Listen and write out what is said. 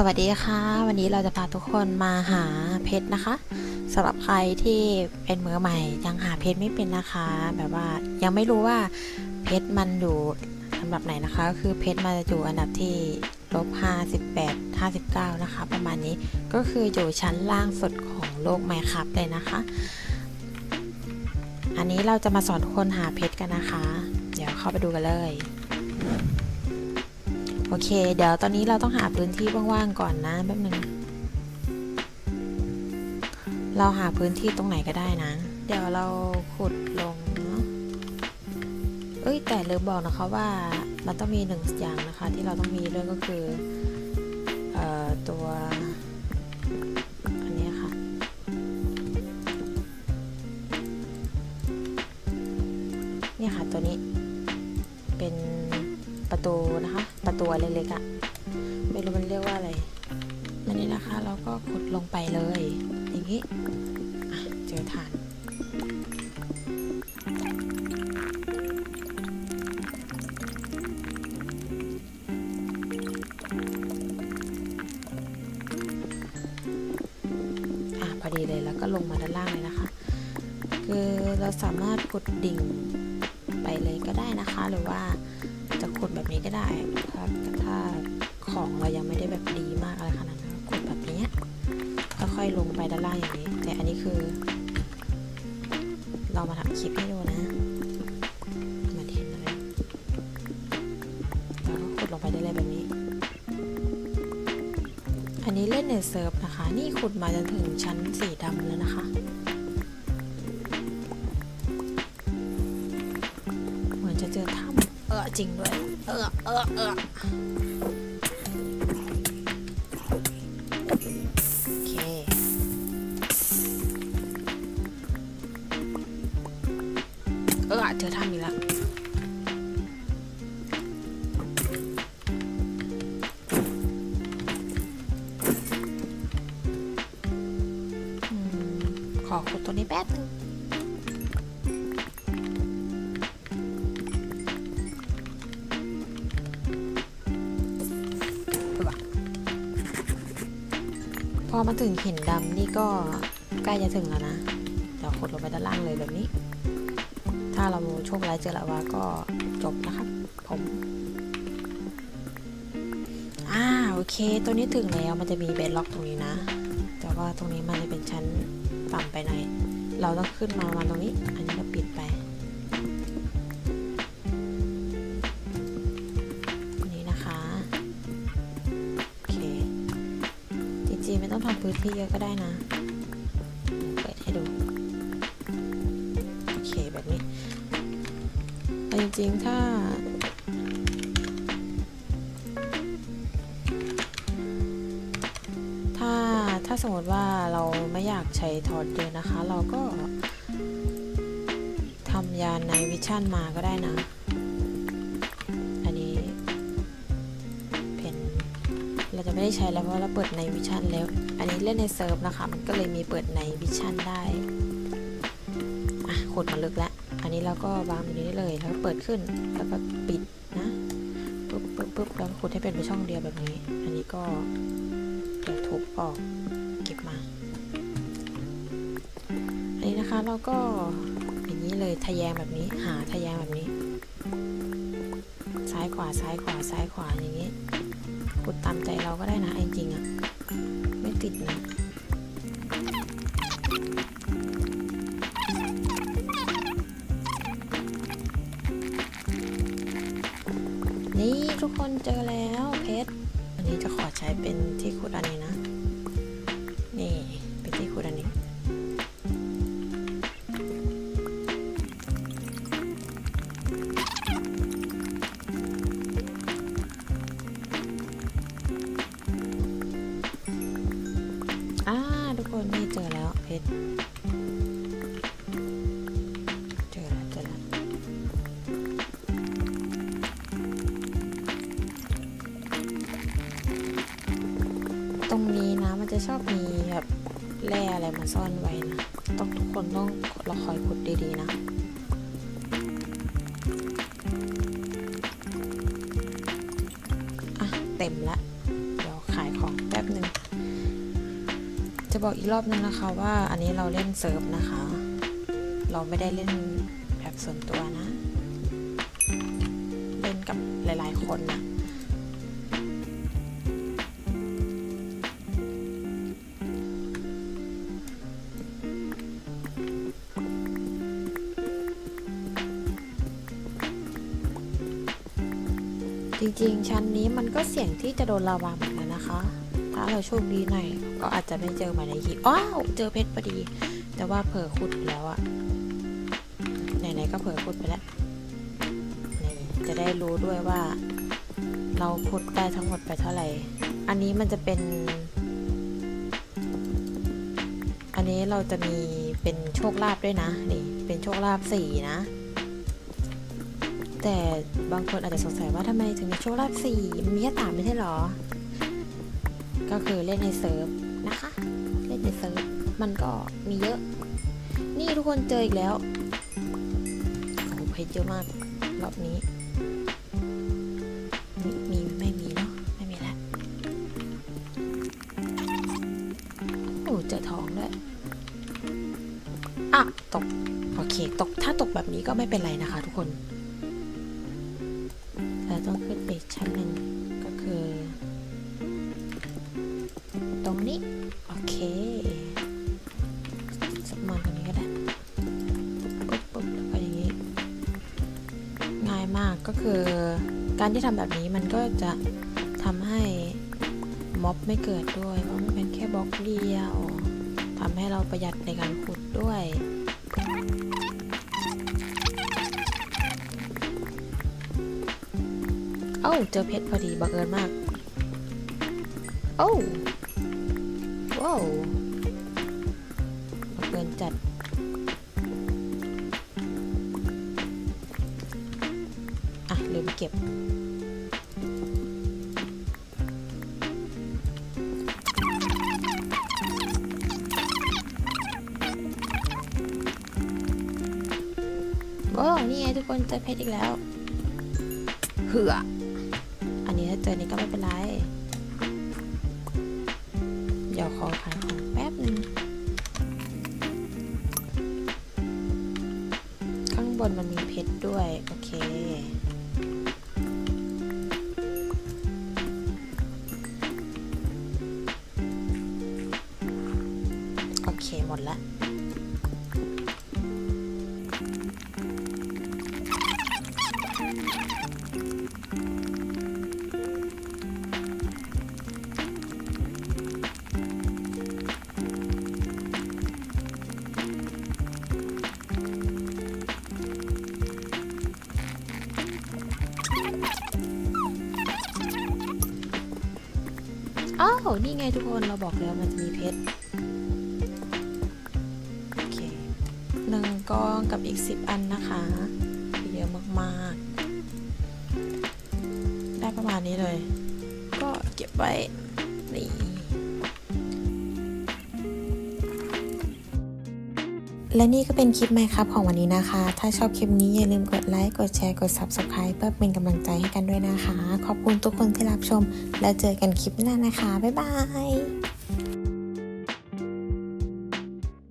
สวัสดีค่ะ วันนี้เราจะพาทุกคนมาหาเพชรนะคะสำหรับใครที่เป็นมือใหม่ยังหาเพชรไม่เป็นนะคะ แบบว่ายังไม่รู้ว่าเพชรมันอยู่ลำดับไหนนะคะก็คือเพชรมันจะอยู่อันดับที่ลบ58 59 นะคะ ประมาณนี้ก็คืออยู่ชั้นล่างสุดของโลกไมครับเลยนะคะ อันนี้เราจะมาสอนคนหาเพชรกันนะคะ เดี๋ยวเข้าไปดูกันเลย โอเค เดี๋ยวตอนนี้เราต้องหาพื้นที่ว่างๆก่อนนะแป๊บนึง เราหาพื้นที่ตรงไหนก็ได้นะ เดี๋ยวเราขุดลงเนาะเอ้ยแต่ลืมบอกนะคะว่ามันต้องมีหนึ่งอย่างนะคะ ที่เราต้องมีด้วยก็คือเอ่อตัวอันนี้ค่ะ เนี่ยค่ะตัวนี้เป็น ประตูนะคะ ประตูเล็กๆอะไม่รู้มันเรียกว่าอะไรอันนี้นะคะเราก็ขุดลงไปเลย อย่างนี้เจอฐานอะพอดีเลยแล้วก็ลงมาด้านล่างเลยนะคะ คือเราสามารถขุดดิ่งไปเลยก็ได้นะคะ หรือว่า จะขุดแบบนี้ก็ได้ถ้าถ้าของเรายังไม่ได้แบบดีมากอะไรขนาดนั้นก็ขุดแบบนี้ค่อยๆลงไปด้านล่างอย่างนี้ แต่อันนี้คือ เรามาทำคลิปให้ดูนะมือนเห็นอะไรเราก็ขุดลงไปได้เลยแบบนี้ อันนี้เล่นในเซิร์ฟนะคะ นี่ขุดมาจนถึงชั้นสีดำแล้วนะคะ จริงด้วย เออเออเออโอเค เออเจอถ้ำอีกแล้วขอขุดตัวนี้แป๊บนึง พอมาถึงเหินดำนี่ก็ใกล้จะถึงแล้วนะ เดี๋ยวขดลงไปด้านล่างเลยแบบนี้ ถ้าเราโชคร้ายเจอละวาก็จบนะครับผมอ่าโอเค ตัวนี้ถึงแล้วมันจะมีเบดล็อกตรงนี้นะ แต่ว่าตรงนี้มันจะเป็นชั้นต่ำไปหน่อย เราต้องขึ้นมาประมาณตรงนี้ อันนี้เราปิดไป พี่เยอะก็ได้นะ เปิดให้ดู โอเคแบบนี้แต่จริงๆ ถ้า ถ้าถ้าสมมติว่าเราไม่อยากใช้ทอดเยอะนะคะ เราก็ทำยานในวิชั่นมาก็ได้นะ ไม่ได้ใช้แล้วเพราะเราเปิดในวิชั่นแล้ว อันนี้เล่นในเซิร์ฟนะคะ มันก็เลยมีเปิดในวิชั่นได้อะขุดมาลึกแล้ว อันนี้เราก็วางอยู่นี้เลยแล้วเปิดขึ้นแล้วก็ปิดนะปุ๊บปุ๊บปุ๊บแล้วขุดให้เป็นไปช่องเดียวแบบนี้ อันนี้ก็เดี๋ยวทุบออกเก็บมา อันนี้นะคะเราก็อย่างนี้เลยทะแยงแบบนี้ หาทะแยงแบบนี้ ซ้ายขวาซ้ายขวาซ้ายขวาอย่างนี้ ดตามใจเราก็ได้นะจริงๆอะไม่ติดนะนี่ทุกคนเจอแล้วเพชรอันนี้จะขอใช้เป็นที่ขุดอันนี้นะ นี่ นนี่เจอแล้วเพชรเจอแล้วเจอแล้วตรงนี้นะมันจะชอบมีแบบแร่อะไรมาซ่อนไว้นะต้องทุกคนต้องเราคอยขุดดีๆนะอะเต็มละเดี๋ยวขายของแป๊บหนึ่ง จะบอกอีกรอบนึงนะคะว่าอันนี้เราเล่นเซิร์ฟนะคะ เราไม่ได้เล่นแบบส่วนตัวนะ เล่นกับหลายๆคนนะจริงๆ ชั้นนี้มันก็เสี่ยงที่จะโดนลาวาเหมือนกันนะคะ เราโชคดีหน่อยก็อาจจะไม่เจอหมาในคลิปอ้าวเจอเพชรพอดี แต่ว่าเผลอขุดแล้วอะไหนๆก็เผลอขุดไปแล้วนี่จะได้รู้ด้วยว่า เราขุดได้ทั้งหมดไปเท่าไหร่ อันนี้มันจะเป็น อันนี้เราจะมีเป็นโชคลาภด้วยนะนี่เป็นโชคลาภสี่นะ แต่บางคนอาจจะสงสัยว่าทำไมถึงมีโชคลาภสี่มันมีแค่สามไม่ใช่หรอ ก็คือเล่นในเซิร์ฟนะคะ เล่นในเซิร์ฟมันก็มีเยอะ นี่ทุกคนเจออีกแล้วโอ้โหเพชรเยอะมากรอบนี้ มีมีไม่มีเนาะไม่มีแล้วโอ้เจอทองด้วยอะตกโอเคตกถ้าตกแบบนี้ก็ไม่เป็นไรนะคะทุกคนเราต้องขึ้นไปชั้นหนึ่ง นี้ โอเคสักมาณตรงนี้ก็ได้ปุ๊บปุ๊บแล้วก็อย่างนี้ ง่ายมากก็คือ การที่ทำแบบนี้มันก็จะทำให้ม็อบไม่เกิดด้วย เพราะมันเป็นแค่บล็อกเดียวทำให้เราประหยัดในการขุดด้วยเอ้าเจอเพชรพอดีบังเอิญมาก โอ้ ว้าวเอิญจัด อะลืมเก็บโอ้นี่ไงทุกคนเจอเพชรอีกแล้ว เหือ อันนี้ถ้าเจอนี่ก็ไม่เป็นไร ดี๋ยวขอขายของแป๊บนึง ข้างบนมันมีเพชรด้วย โอเคโอเคหมดละ นี่ไงทุกคนเราบอกแล้วมันจะมีเพชรโอเคหนึ่งกองกับอีกสิบอันนะคะเยอะมากๆ ได้ประมาณนี้เลย ก็เก็บไว้นี่ และนี่ก็เป็นคลิปไหมครับของวันนี้นะคะ ถ้าชอบคลิปนี้อย่าลืมกดไลค์ กดแชร์ กด Subscribe เพื่อเป็นกำลังใจให้กันด้วยนะคะ ขอบคุณทุกคนที่รับชม แล้วเจอกันคลิปหน้านะคะ บ๊ายบาย